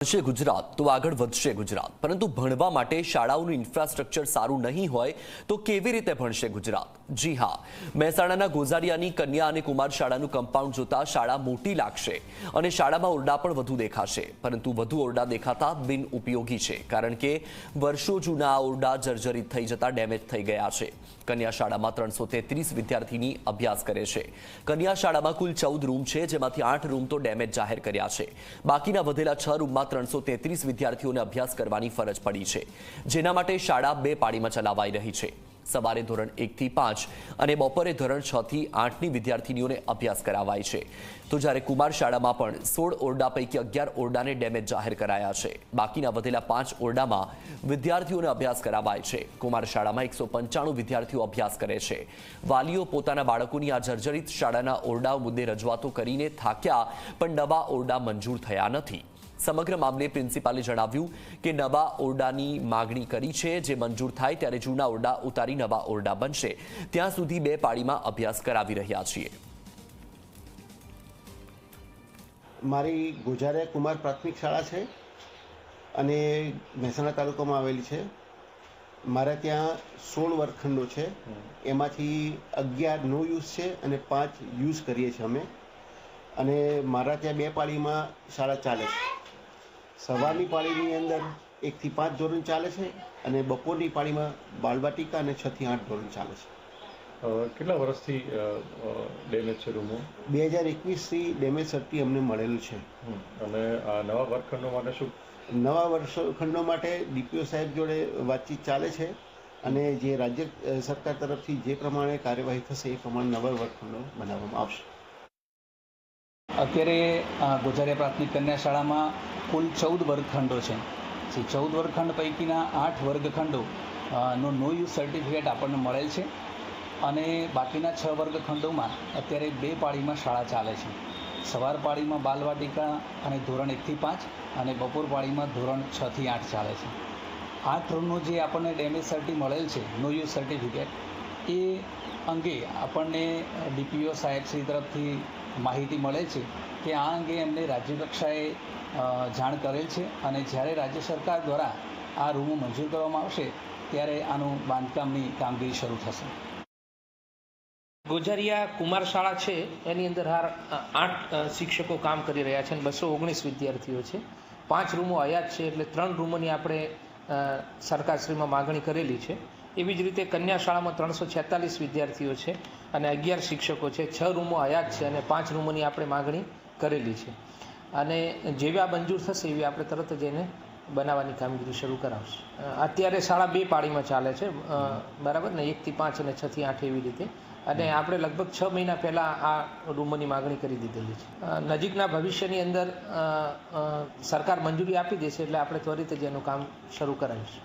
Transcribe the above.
વધશે ગુજરાત, તો આગળ વધશે ગુજરાત. પરંતુ ભણવા માટે શાળાઓનું ઇન્ફ્રાસ્ટ્રક્ચર સારું નહીં હોય, તો કેવી રીતે ભણશે ગુજરાત? જી હા, મહેસાણાના ગોઝારિયાની કન્યા અને કુમાર શાળાનું કમ્પાઉન્ડ જોતા શાળા મોટી લાગશે અને શાળામાં ઓરડા પણ વધુ દેખાશે. પરંતુ વધુ ઓરડા દેખાતા બિન ઉપયોગી છે, કારણ કે વર્ષો જૂના આ ઓરડા જર્જરિત થઈ જતા ડેમેજ થઈ ગયા છે. કન્યા શાળામાં ત્રણસો તેત્રીસ વિદ્યાર્થીની અભ્યાસ કરે છે. કન્યા શાળામાં કુલ ચૌદ રૂમ છે, જેમાંથી આઠ રૂમ તો ડેમેજ જાહેર કર્યા છે. બાકીના વધેલા છ રૂમમાં ત્રણસો તેત્રીસ વિદ્યાર્થીઓને અભ્યાસ કરવાની ફરજ પડી છે, જેના માટે શાળા બે પાળીમાં ચલાવાઈ રહી છે. સવારે ધોરણ એકથી પાંચ અને બપોરે ધોરણ છ થી આઠની વિદ્યાર્થીનીઓને અભ્યાસ કરાવાય છે. તો જ્યારે કુમાર શાળામાં પણ સોળ ઓરડા પૈકી અગિયાર ઓરડાને ડેમેજ જાહેર કરાયા છે. બાકીના વધેલા પાંચ ઓરડામાં વિદ્યાર્થીઓને અભ્યાસ કરાવાય છે. કુમાર શાળામાં એકસો પંચાણું વિદ્યાર્થીઓ અભ્યાસ કરે છે. વાલીઓ પોતાના બાળકોની આ જર્જરિત શાળાના ઓરડાઓ મુદ્દે રજૂઆતો કરીને થાક્યા, પણ નવા ઓરડા મંજૂર થયા નથી. સમગ્ર મામલે પ્રિન્સિપાલે જણાવ્યું કે નવા ઓરડાની માગણી કરી છે. જે મંજૂર થાય ત્યારે જૂના ઓરડા ઉતારી નવા ઓરડા બનશે. ત્યાં સુધી બે પાળીમાં અભ્યાસ કરાવી રહ્યા છીએ. મારી ગુજારે કુમાર પ્રાથમિક શાળા છે અને મહેસાણા તાલુકામાં આવેલી છે. મારા ત્યાં સોળ વર્ગખંડો છે. એમાંથી અગિયાર નો યુઝ છે અને પાંચ યુઝ કરીએ છીએ અમે. અને મારા ત્યાં બે પાળીમાં શાળા ચાલે છે. સવારની પાળીની અંદર એકથી પાંચ ધોરણ ચાલે છે અને બપોરની પાળીમાં બાળવાટિકા અને છથી આઠ ધોરણ ચાલે છે. કેટલા વર્ષથી ડેમેજ છે રૂમો? બે હજાર એકવીસથી ડેમેજ સર્ટી અમને મળેલું છે. અને આ નવા વર્ગખંડો માટે શું? નવા વર્ષખંડો માટે ડીપીઓ સાહેબ જોડે વાતચીત ચાલે છે અને જે રાજ્ય સરકાર તરફથી જે પ્રમાણે કાર્યવાહી થશે એ પ્રમાણે નવા વર્ગખંડો બનાવવામાં આવશે. અત્યારે ગોઝારિયા પ્રાથમિક કન્યા શાળામાં કુલ ચૌદ વર્ગખંડો છે. જે ચૌદ વર્ગખંડ પૈકીના આઠ વર્ગખંડો નો નો યુઝ સર્ટિફિકેટ આપણને મળેલ છે. અને બાકીના છ વર્ગખંડોમાં અત્યારે બે પાળીમાં શાળા ચાલે છે. સવાર પાળીમાં બાલવાટિકા અને ધોરણ એકથી પાંચ અને બપોર પાળીમાં ધોરણ છથી આઠ ચાલે છે. આઠ ધોરણનું જે આપણને ડેમેજ સર્ટી મળેલ છે, નો યુઝ સર્ટિફિકેટ એ અંગે આપણને ડીપીઓ સાહેબશ્રી તરફથી માહિતી મળે છે કે આ અંગે એમને રાજ્યકક્ષાએ જાણ કરેલ છે અને જ્યારે રાજ્ય સરકાર દ્વારા આ રૂમો મંજૂર કરવામાં આવશે, ત્યારે આનું બાંધકામની કામગીરી શરૂ થશે. ગોઝારિયા કુમાર શાળા છે. એની અંદર હાર આઠ શિક્ષકો કામ કરી રહ્યા છે અને બસો ઓગણીસ વિદ્યાર્થીઓ છે. પાંચ રૂમો આયાત છે એટલે ત્રણ રૂમોની આપણે સરકારશ્રીમાં માગણી કરેલી છે. એવી જ રીતે કન્યા શાળામાં ત્રણસો છેતાલીસ વિદ્યાર્થીઓ છે અને અગિયાર શિક્ષકો છે. છ રૂમો હયાત છે અને પાંચ રૂમોની આપણે માગણી કરેલી છે. અને જેવી આ મંજૂર થશે એવી આપણે તરત જ એને બનાવવાની કામગીરી શરૂ કરાવશે. અત્યારે શાળા બે પાળીમાં ચાલે છે. બરાબર ને? એકથી પાંચ અને છથી આઠ એવી રીતે. અને આપણે લગભગ છ મહિના પહેલાં આ રૂમોની માગણી કરી દીધેલી છે. નજીકના ભવિષ્યની અંદર સરકાર મંજૂરી આપી દેશે એટલે આપણે ત્વરિત જ એનું કામ શરૂ કરાવીશું.